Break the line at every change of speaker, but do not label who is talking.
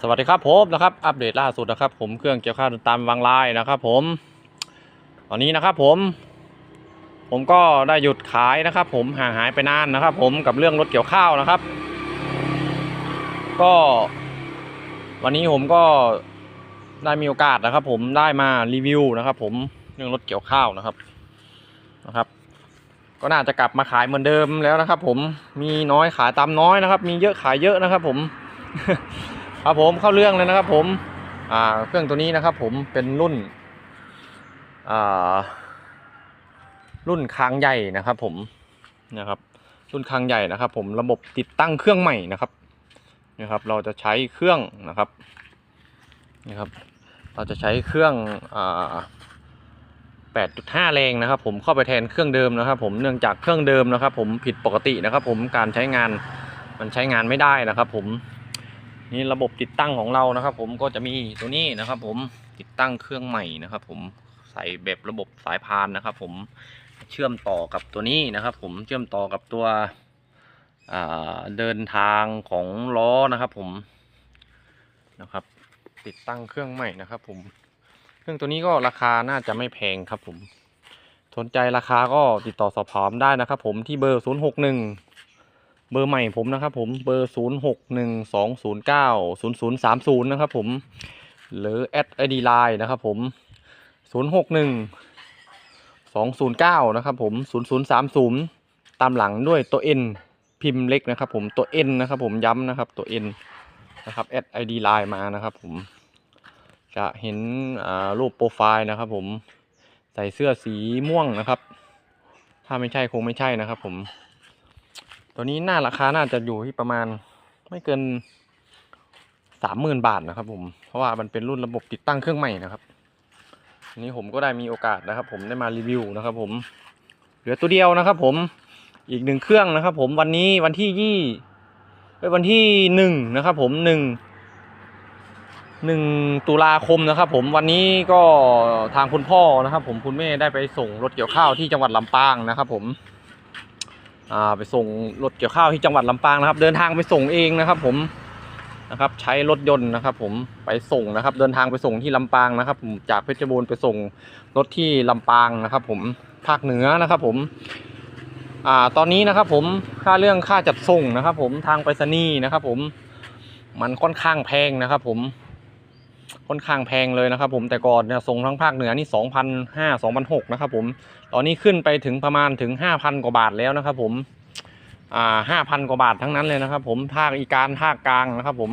สวัสดีครับผมนะครับอัปเดตล่าสุดนะครับ ผมเครื่องเกี่ยวข้าวตามวางลายนะครับ ผม ตอนนี้นะครับผม ผมก็ได้หยุดขายนะครับ ผมห่างหายไปนานนะครับ ผมกับเรื่องรถเกี่ยวข้าวนะครับ ก็ วันนี้ผมก็ได้มีโอกาสนะครับ ผมได้มารีวิวนะครับ ผมเรื่องรถเกี่ยวข้าวนะครับนะครับ ก็น่าจะกลับมาขายเหมือนเดิมแล้วนะครับ ผมมีน้อยขายตามน้อยนะครับ มีเยอะขายเยอะนะครับ ผม ครับผมเข้าเรื่องเลยนะครับ ผมอ่าเครื่องตัวนี้นะครับ ผมเป็นรุ่นอ่ารุ่นคางใหญ่นะครับ ผมนะครับ รุ่นคางใหญ่นะครับ ผมระบบติดตั้งเครื่องใหม่นะครับนะครับ เราจะใช้เครื่องนะครับนะครับ เราจะใช้เครื่องอ่า8.5 แรงนะครับ ผมเข้าไปแทนเครื่องเดิมนะครับ ผมเนื่องจากเครื่องเดิมนะครับ ผมผิดปกตินะครับ ผมการใช้งานมันใช้งานไม่ได้นะครับ ผม นี่ระบบติดตั้งของเรานะครับ ผมก็จะมีตัวนี้นะครับ ผมติดตั้งเครื่องใหม่นะครับ ผมใส่แบบระบบสายพานนะครับ ผมเชื่อมต่อกับตัวนี้นะครับ ผมเชื่อมต่อกับตัวเดินทางของล้อนะครับ ผมนะครับ ติดตั้งเครื่องใหม่นะครับ ผมเครื่องตัวนี้ก็ราคาน่าจะไม่แพงครับ ผมสนใจราคาก็ติดต่อสอบถามได้นะครับ ผมที่เบอร์ 0 6 1 เบอร์ใหม่ผมนะครับผมเบอร์ 0 6 1 2 0 9 0 0 3 0 นะครับผม หรือแอดไอดีไลน์นะครับผม 0 6 1 2 0 9 นะครับผม 0 0 3 0 ตามหลังด้วยตัว N พิมพ์เล็กนะครับผมตัว N นะครับผมย้ำนะครับตัว N นะครับแอดไอดีไลน์มานะครับผม จะเห็นรูปโปรไฟล์นะครับผมใส่เสื้อสีม่วงนะครับ ถ้าไม่ใช่คงไม่ใช่นะครับผม ตัวนี้หน้าราคาน่าจะอยู่ที่ประมาณไม่เกินสามหมื่นบาทนะครับ ผม เพราะว่ามันเป็นรุ่นระบบติดตั้งเครื่องใหม่นะครับอันนี้ผมก็ได้มีโอกาสนะครับ ผมได้มารีวิวนะครับ ผม เหลือตัวเดียวนะครับ ผม อีกหนึ่งเครื่องนะครับ ผมวันนี้วันที่ยี่เอ้ยวันที่หนึ่งนะครับ ผมหนึ่งหนึ่งตุลาคมนะครับ ผมวันนี้ก็ทางคุณพ่อนะครับ ผมคุณแม่ได้ไปส่งรถเกี่ยวข้าวที่จังหวัดลำปางนะครับ ผม ไปส่งรถเกี่ยวข้าวที่จังหวัดลำปางนะครับ เดินทางไปส่งเองนะครับ ผมนะครับ ใช้รถยนต์นะครับ ผมไปส่งนะครับ เดินทางไปส่งที่ลำปางนะครับ ผมจากเพชรบูรณ์ไปส่งรถที่ลำปางนะครับ ผมภาคเหนือนะครับ ผมอ่าตอนนี้นะครับ ผมค่าเรื่องค่าจัดส่งนะครับ ผมทางไปรษณีย์นะครับ ผมมันค่อนข้างแพงนะครับ ผม ค่อนข้างแพงเลยนะครับ ผมแต่ก่อนเนี่ยส่งทั้งภาคเหนือนี่สองพันห้าสองพันหกนะครับผมตอนนี้ขึ้นไปถึงประมาณถึงห้าพันกว่าบาทแล้วนะครับ ผมอ่าห้าพันกว่าบาททั้งนั้นเลยนะครับ ผมภาคอีการภาคกลางนะครับ ผม